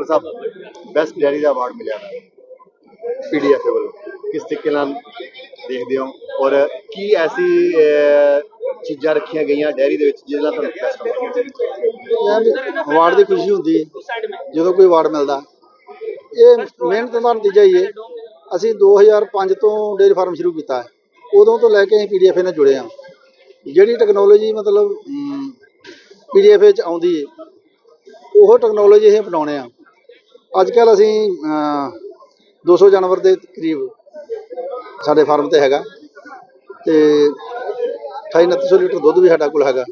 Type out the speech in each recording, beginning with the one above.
Police ਸਾਹਿਬ best dairy ਦਾ award ਮਿਲਿਆ ਪੀਡੀਐਫ ਵੱਲੋਂ। ਕਿਸ ਤਰੀਕੇ ਨਾਲ ਦੇਖਦੇ ਹੋ? ਔਰ ਕੀ ਐਸੀ ਚੀਜ਼ਾਂ ਰੱਖੀਆਂ ਗਈਆਂ ਡੈਰੀ ਦੇ ਵਿੱਚ ਜਿਹਦੇ ਨਾਲ ਤੁਹਾਨੂੰ ਬੈਸਟ ਇਹ ਅਵਾਰਡ ਦੀ ਖੁਸ਼ੀ ਹੁੰਦੀ ਹੈ। ਜਦੋਂ ਕੋਈ ਅਵਾਰਡ ਮਿਲਦਾ, ਇਹ ਮਿਹਨਤ ਦਾ ਨਤੀਜਾ ਹੀ ਹੈ। ਅਸੀਂ 2005 ਤੋਂ ਡੇਅਰੀ ਫਾਰਮ ਸ਼ੁਰੂ ਕੀਤਾ ਉਦੋਂ ਤੋਂ ਲੈ ਕੇ ਅਸੀਂ ਪੀਡੀਐਫ ਨਾਲ ਜੁੜੇ ਹਾਂ। ਜਿਹੜੀ ਟੈਕਨੋਲੋਜੀ ਮਤਲਬ ਪੀਡੀਐਫ ਵਿੱਚ ਆਉਂਦੀ ਹੈ, ਉਹ ਟੈਕਨੋਲੋਜੀ ਅਸੀਂ ਅਪਣਾਉਣੇ ਆ ਅੱਜ ਕੱਲ ਅਸੀਂ ਅਮ, 200 ਜਾਨਵਰ ਦੇ ਕਰੀਬ ਸਾਡੇ ਫਾਰਮ ਤੇ ਹੈਗਾ ਤੇ 2900 ਲੀਟਰ ਦੁੱਧ ਵੀ ਸਾਡੇ ਕੋਲ ਹੈਗਾ।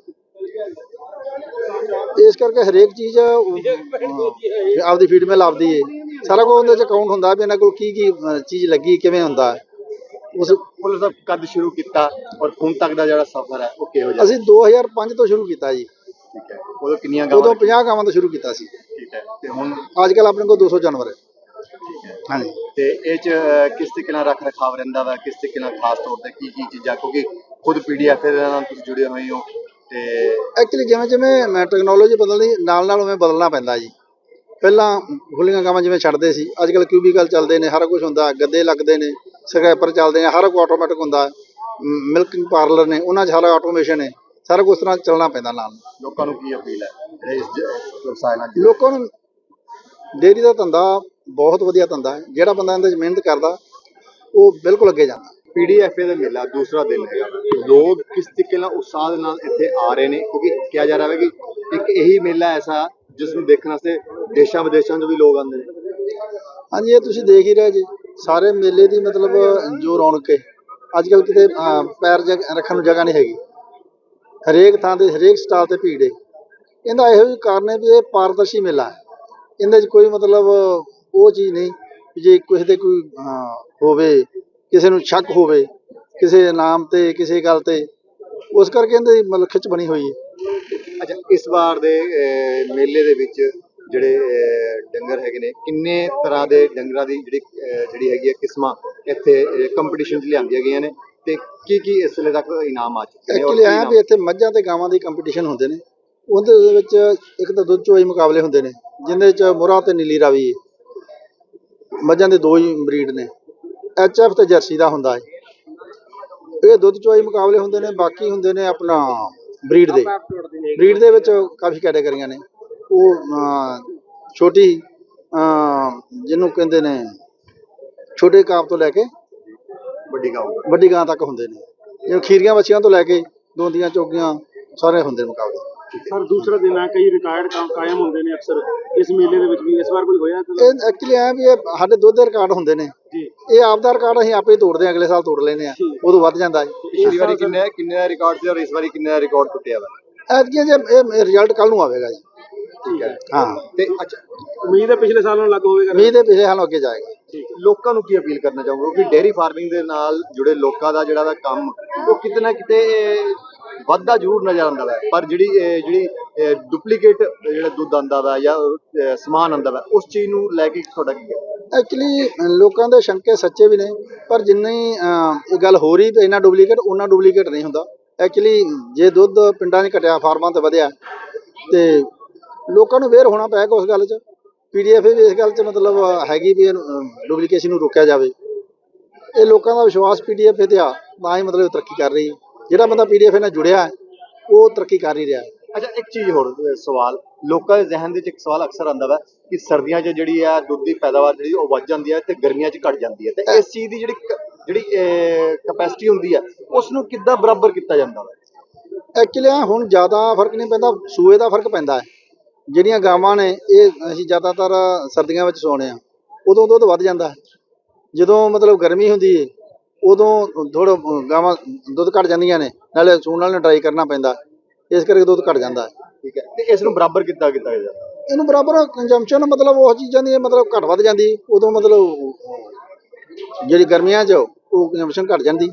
ਇਸ ਕਰਕੇ ਹਰੇਕ ਚੀਜ਼ ਆਪਦੀ ਫੀਡਮੇਲ ਆਪਦੀ ਹੈ ਸਾਰਾ ਕੁਝ ਉਹਦੇ ਚ ਕਾਊਂਟ ਹੁੰਦਾ ਵੀ ਇਹਨਾਂ ਕੋਲ ਕੀ ਕੀ ਚੀਜ਼ ਲੱਗੀ ਕਿਵੇਂ ਹੁੰਦਾ। ਉਸ ਪੁਲਿਸ ਸਾਹਿਬ ਕਦ ਸ਼ੁਰੂ ਕੀਤਾ ਔਰ ਹੁਣ ਤੱਕ ਦਾ ਜਿਹੜਾ ਸਫ਼ਰ ਹੈ ਉਹ ਕਿਹੋ ਜਿਹਾ? ਅਸੀਂ 2005 ਤੋਂ ਸ਼ੁਰੂ ਕੀਤਾ ਜੀ। ਠੀਕ ਹੈ। ਉਦੋਂ ਕਿੰਨੀਆਂ ਉਦੋਂ ਗਾਵਾਂ 50 ਗਾਵਾਂ ਤੋਂ ਸ਼ੁਰੂ ਕੀਤਾ ਸੀ। ਠੀਕ ਹੈ। ਤੇ ਹੁਣ ਅੱਜ ਕੱਲ ਆਪਣੇ ਕੋਲ 200 ਜਾਨਵਰ ਹੈ। ਹਾਂਜੀ। ਤੇ ਇਹ ਚ ਅਹ, ਕਿਸ ਤਰੀਕੇ ਨਾਲ ਰੱਖ ਰਖਾਵ ਰਹਿੰਦਾ ਵਾ? ਕਿਸ ਤਰੀਕੇ ਨਾਲ ਖਾਸ ਤੌਰ ਤੇ ਕੀ ਕੀ ਚੀਜ਼ਾਂ? ਕਿਉਂਕਿ ਖੁਦ ਪੀਡੀਐਫ ਦੇ ਨਾਲ ਤੁਸੀਂ ਜੁੜੇ ਹੋਏ ਹੋ ਤੇ ਐਕਚੁਅਲੀ ਜਿਵੇਂ ਜਿਵੇਂ ਮੈਂ ਟੈਕਨੋਲੋਜੀ ਬਦਲਦੀ ਨਾਲ ਨਾਲ ਉਵੇਂ ਬਦਲਣਾ ਪੈਂਦਾ ਜੀ। ਪਹਿਲਾਂ ਖੁੱਲੀਆਂ ਗਾਵਾਂ ਜਿਵੇਂ ਛੱਡਦੇ ਸੀ ਅੱਜ ਕੱਲ ਕਿਊਬੀਕਲ ਚੱਲਦੇ ਨੇ ਹਰ ਕੁਝ ਹੁੰਦਾ ਗੱਦੇ ਲੱਗਦੇ ਨੇ ਸਕ੍ਰੈਪਰ ਚੱਲਦੇ ਨੇ ਹਰ ਕੁਝ ਆਟੋਮੈਟਿਕ ਹੁੰਦਾ। ਮਿਲਕਿੰਗ ਪਾਰਲਰ ਨੇ ਉਹਨਾਂ 'ਚ ਸਾਰਾ ਆਟੋਮੇਸ਼ਨ ਹੈ ਸਾਰਾ ਕੁਝ ਤਰ੍ਹਾਂ ਚੱਲਣਾ ਪੈਂਦਾ ਨਾਲ। ਲੋਕਾਂ ਨੂੰ ਕੀ ਅਪੀਲ ਹੈ? ਇਸ ਨਾਲ? ਲੋਕਾਂ ਨੂੰ ਡੇਅਰੀ ਦਾ ਧੰਦਾ ਬਹੁਤ ਵਧੀਆ ਧੰਦਾ ਹੈ। ਜਿਹੜਾ ਬੰਦਾ ਇਹਦੇ 'ਚ ਮਿਹਨਤ ਕਰਦਾ ਉਹ ਬਿਲਕੁਲ ਅੱਗੇ ਜਾਂਦਾ। ਪੀਡੀਐਫ ਦਾ ਮੇਲਾ ਦੂਸਰਾ ਦਿਨ ਹੈਗਾ। ਲੋਕ ਕਿਸ ਤਰੀਕੇ ਨਾਲ ਉਤਸ਼ਾਹ ਦੇ ਨਾਲ ਇੱਥੇ ਆ ਰਹੇ ਨੇ? ਕਿਉਂਕਿ ਕਿਹਾ ਜਾ ਰਿਹਾ ਹੈ ਕਿ ਇੱਕ ਇਹੀ ਮੇਲਾ ਐਸਾ ਜਿਸ ਨੂੰ ਦੇਖਣ ਵਾਸਤੇ ਦੇਸ਼ਾਂ ਵਿਦੇਸ਼ਾਂ ਤੋਂ ਵੀ ਲੋਕ ਆਉਂਦੇ ਨੇ। ਹਾਂਜੀ ਇਹ ਤੁਸੀਂ ਦੇਖ ਹੀ ਰਹੇ ਜੀ। ਸਾਰੇ ਮੇਲੇ ਦੀ ਮਤਲਬ ਜੋ ਰੌਣਕ ਹੈ। ਅੱਜ ਕੱਲ ਕਿਤੇ ਅਹ, ਪੈਰ ਜਗ- ਰੱਖਣ ਨੂੰ ਜਗ੍ਹਾ ਨਹੀਂ ਹੈਗੀ। ਹਰੇਕ ਥਾਂ ਤੇ ਹਰੇਕ ਸਟਾਲ ਤੇ ਭੀੜ ਹੈ। ਇਹਦਾ ਇਹੋ ਹੀ ਕਾਰਨ ਹੈ ਵੀ ਇਹ ਪਾਰਦਰਸ਼ੀ ਮੇਲਾ ਹੈ। ਇਹਦੇ 'ਚ ਕੋਈ ਮਤਲਬ ਉਹ ਚੀਜ਼ ਨਹੀਂ ਵੀ ਜੇ ਕਿਸੇ ਦੇ ਕੋਈ ਹੋਵੇ ਕਿਸੇ ਨੂੰ ਸ਼ੱਕ ਹੋਵੇ ਕਿਸੇ ਨਾਮ ਤੇ ਕਿਸੇ ਗੱਲ ਤੇ ਉਸ ਕਰਕੇ ਇਹਦੇ ਮਤਲਬ ਖਿੱਚ ਬਣੀ ਹੋਈ ਹੈ। ਅੱਛਾ ਇਸ ਵਾਰ ਦੇ ਮੇਲੇ ਦੇ ਵਿੱਚ ਜਿਹੜੇ ਡੰਗਰ ਹੈਗੇ ਨੇ ਕਿੰਨੇ ਤਰ੍ਹਾਂ ਦੇ ਡੰਗਰਾਂ ਦੀ ਜਿਹੜੀ ਜਿਹੜੀ ਹੈਗੀ ਹੈ ਕਿਸਮਾਂ ਇੱਥੇ ਕੰਪੀਟੀਸ਼ਨ 'ਚ ਲਿਆਂਦੀਆਂ ਗਈਆਂ ਨੇ ਤੇ ਕੀ ਕੀ ਇਸ ਵੇਲੇ ਤੱਕ ਇਨਾਮ ਆ ਚੁੱਕੇ ਨੇ ਐਕਚੁਅਲੀ ਇਨਾਮ- ਵੀ ਇੱਥੇ ਮੱਝਾਂ ਤੇ ਗਾਵਾਂ ਦੇ ਕੰਪੀਟੀਸ਼ਨ ਹੁੰਦੇ ਨੇ। ਉਹਦੇ ਵਿੱਚ ਇੱਕ ਤਾਂ ਦੁੱਧ ਚੋਈ ਮੁਕਾਬਲੇ ਹੁੰਦੇ ਨੇ ਜਿੰਦੇ ਵਿੱਚ ਮੁਰਾ ਤੇ ਨੀਲੀ ਰਾਵੀ ਮੱਝਾਂ ਦੇ ਦੋ ਹੀ ਬਰੀਡ ਨੇ। ਐਚ ਐਫ ਤੇ ਜਰਸੀ ਦਾ ਹੁੰਦਾ ਹੈ ਇਹ ਦੁੱਧ ਚੋਈ ਮੁਕਾਬਲੇ ਹੁੰਦੇ ਨੇ ਬਾਕੀ ਹੁੰਦੇ ਨੇ ਆਪਣਾ ਬਰੀਡ ਦੇ। ਬਰੀਡ ਦੇ ਵਿੱਚ ਕਾਫੀ ਕੈਟਾਗਰੀਆਂ ਨੇ। ਉਹ ਛੋਟੀ ਜਿਹਨੂੰ ਕਹਿੰਦੇ ਨੇ ਛੋਟੇ ਕਾਪ ਤੋਂ ਲੈ ਕੇ ਵੱਡੀ ਗਾਉਂ ਵੱਡੀ ਗਾਂ ਤੱਕ ਹੁੰਦੇ ਨੇ। ਜਿਵੇਂ ਖੀਰੀਆਂ ਬੱਚੀਆਂ ਤੋਂ ਲੈ ਕੇ ਦੋਂਦੀਆਂ ਚੋਗੀਆਂ ਸਾਰੇ ਹੁੰਦੇ ਮੁਕਾਬਲੇ। ਸਰ ਦੂਸਰਾ ਦਿਨ ਹੈ ਕਈ ਰਿਕਾਰਡ ਕਾਇਮ ਹੁੰਦੇ ਨੇ ਅਕਸਰ। ਇਸ ਮੇਲੇ ਦੇ ਵਿੱਚ ਵੀ ਇਸ ਵਾਰ ਕੋਈ ਹੋਇਆ ਤਾਂ? ਇਹ ਐਕਚੁਅਲੀ ਐ ਵੀ ਇਹ ਸਾਡੇ ਦੁੱਧ ਦੇ ਰਿਕਾਰਡ ਹੁੰਦੇ ਨੇ। ਜੀ। ਇਹ ਆਪ ਦਾ ਰਿਕਾਰਡ ਅਸੀਂ ਆਪੇ ਹੀ ਤੋੜਦੇ ਹਾਂ ਅਗਲੇ ਸਾਲ ਤੋੜ ਲੈਨੇ ਆ ਉਦੋਂ ਵੱਧ ਜਾਂਦਾ ਹੈ ਪਿਛਲੀ ਵਾਰੀ ਕਿੰਨੇ ਕਿੰਨੇ ਦਾ ਰਿਕਾਰਡ ਸੀ ਔਰ ਇਸ ਵਾਰੀ ਕਿੰਨੇ ਦਾ ਰਿਕਾਰਡ ਟੁੱਟਿਆ ਵਾ? ਐਤਕੀ ਜੇ ਇਹ ਰਿਜ਼ਲਟ ਕੱਲ ਨੂੰ ਆਵੇਗਾ ਜੀ। ਠੀਕ ਹੈ। ਹਾਂ। ਤੇ ਅੱਛਾ ਉਮੀਦ ਹੈ ਪਿਛਲੇ ਸਾਲ ਨਾਲੋਂ ਲੱਗ ਹੋਵੇਗਾ। ਮੀਂਹ ਦੇ ਪਿਛਲੇ ਹਾਲੋਂ ਅੱਗੇ ਜਾਏਗਾ। ਲੋਕਾਂ ਨੂੰ ਕੀ ਅਪੀਲ ਕਰਨਾ ਚਾਹੋਗੇ? ਕਿ ਡੇਅਰੀ ਫਾਰਮਿੰਗ ਦੇ ਨਾਲ ਜੁੜੇ ਲੋਕਾਂ ਦਾ ਜਿਹੜਾ ਦਾ ਕੰਮ ਉਹ ਕਿਤੇ ਨਾ ਕਿਤੇ ਵੱਧਦਾ ਜ਼ਰੂਰ ਨਜ਼ਰ ਆਉਂਦਾ ਵਾ ਪਰ ਜਿਹੜੀ ਜਿਹੜੀ ਡੁਪਲੀਕੇਟ ਜਿਹੜਾ ਦੁੱਧ ਆਂਦਾ ਵਾ ਜਾਂ ਅਹ, ਸਮਾਨ ਆਂਦਾ ਵਾ ਉਸ ਚੀਜ਼ ਨੂੰ ਲੈ ਕੇ ਤੁਹਾਡਾ ਕੀ ਹੈ ਐਕਚੁਅਲੀ ਲੋਕਾਂ ਦੇ ਸ਼ੰਕੇ ਸੱਚੇ ਵੀ ਨੇ ਪਰ ਜਿੰਨੀ ਇਹ ਗੱਲ ਹੋ ਰਹੀ ਤੇ ਇਹਨਾਂ ਡੁਪਲੀਕੇਟ ਉਹਨਾਂ ਡੁਪਲੀਕੇਟ ਨਹੀਂ ਹੁੰਦਾ। ਐਕਚੁਅਲੀ ਜੇ ਦੁੱਧ ਪਿੰਡਾਂ 'ਚ ਘਟਿਆ ਫਾਰਮਾਂ ਤੇ ਵਧਿਆ ਤੇ ਲੋਕਾਂ ਨੂੰ ਵੇਰ ਹੋਣਾ ਪਏਗਾ ਉਸ ਗੱਲ 'ਚ। ਪੀਡੀਐਫ ਵੀ ਇਸ ਗੱਲ 'ਚ ਮਤਲਬ ਹੈਗੀ ਵੀ ਡੁਪਲੀਕੇਸ਼ਨ ਨੂੰ ਰੋਕਿਆ ਜਾਵੇ। ਇਹ ਲੋਕਾਂ ਦਾ ਵਿਸ਼ਵਾਸ ਪੀਡੀਐਫ ਤੇ ਆ ਤਾਂ ਹੀ ਮਤਲਬ ਤਰੱਕੀ ਕਰ ਰਹੀ। ਹੈ ਜਿਹੜਾ ਬੰਦਾ ਪੀਡੀਐਫ ਨਾਲ ਜੁੜਿਆ ਹੈ, ਉਹ ਤਰੱਕੀ ਕਰ ਹੀ ਰਿਹਾ ਹੈ। ਅੱਛਾ ਇੱਕ ਚੀਜ਼ ਹੋਰ ਸਵਾਲ। ਲੋਕਾਂ ਦੇ ਜ਼ਿਹਨ ਦੇ ਵਿੱਚ ਇੱਕ ਸਵਾਲ ਅਕਸਰ ਆਉਂਦਾ ਵਾ ਕਿ ਸਰਦੀਆਂ 'ਚ ਜਿਹੜੀ ਆ ਦੁੱਧ ਦੀ ਪੈਦਾਵਾਰ ਜਿਹੜੀ ਉਹ ਵੱਧ ਜਾਂਦੀ ਹੈ ਤੇ ਗਰਮੀਆਂ 'ਚ ਘਟ ਜਾਂਦੀ ਹੈ। ਤੇ ਇਸ ਚੀਜ਼ ਦੀ ਜਿਹੜੀ ਕ- ਜਿਹੜੀ ਕਪੈਸਿਟੀ ਹੁੰਦੀ ਹੈ ਉਸ ਨੂੰ ਕਿੱਦਾਂ ਬਰਾਬਰ ਕੀਤਾ ਜਾਂਦਾ ਵਾ? ਐਕਚੁਅਲੀ ਹੁਣ ਜ਼ਿਆਦਾ ਫ਼ਰਕ ਨਹੀਂ ਪੈਂਦਾ ਸੂਏ ਦਾ ਫ਼ਰਕ ਪੈਂਦਾ ਹੈ। ਜਿਹੜੀਆਂ ਗਾਵਾਂ ਨੇ ਇਹ ਅਸੀਂ ਜ਼ਿਆਦਾਤਰ ਸਰਦੀਆਂ ਵਿੱਚ ਸੋਣੇ ਆ ਉਦੋਂ ਦੁੱਧ ਵੱਧ ਜਾਂਦਾ ਹੈ। ਜਦੋਂ ਮਤਲਬ ਗਰਮੀ ਹੁੰਦੀ ਹੈ ਉਦੋਂ ਥੋੜਾ ਗਾਵਾਂ ਦੁੱਧ ਘਟ ਜਾਂਦੀਆਂ ਨੇ, ਨਾਲੇ ਸੂਣ ਨਾਲ ਡਰਾਈ ਕਰਨਾ ਪੈਂਦਾ। ਇਸ ਕਰਕੇ ਦੁੱਧ ਘਟ ਜਾਂਦਾ। ਹੈ ਠੀਕ ਹੈ। ਤੇ ਇਸ ਨੂੰ ਬਰਾਬਰ ਕਿੱਦਾਂ ਕੀਤਾ ਜਾਂਦਾ ਇਹਨੂੰ ਬਰਾਬਰ ਕੰਜੰਪਸ਼ਨ ਮਤਲਬ ਉਹ ਚੀਜ਼ਾਂ ਦੀ ਮਤਲਬ ਘਟ ਵੱਧ ਜਾਂਦੀ। ਉਦੋਂ ਮਤਲਬ ਜਿਹੜੀ ਗਰਮੀਆਂ 'ਚ ਉਹ ਕੰਜੰਪਸ਼ਨ ਘਟ ਜਾਂਦੀ।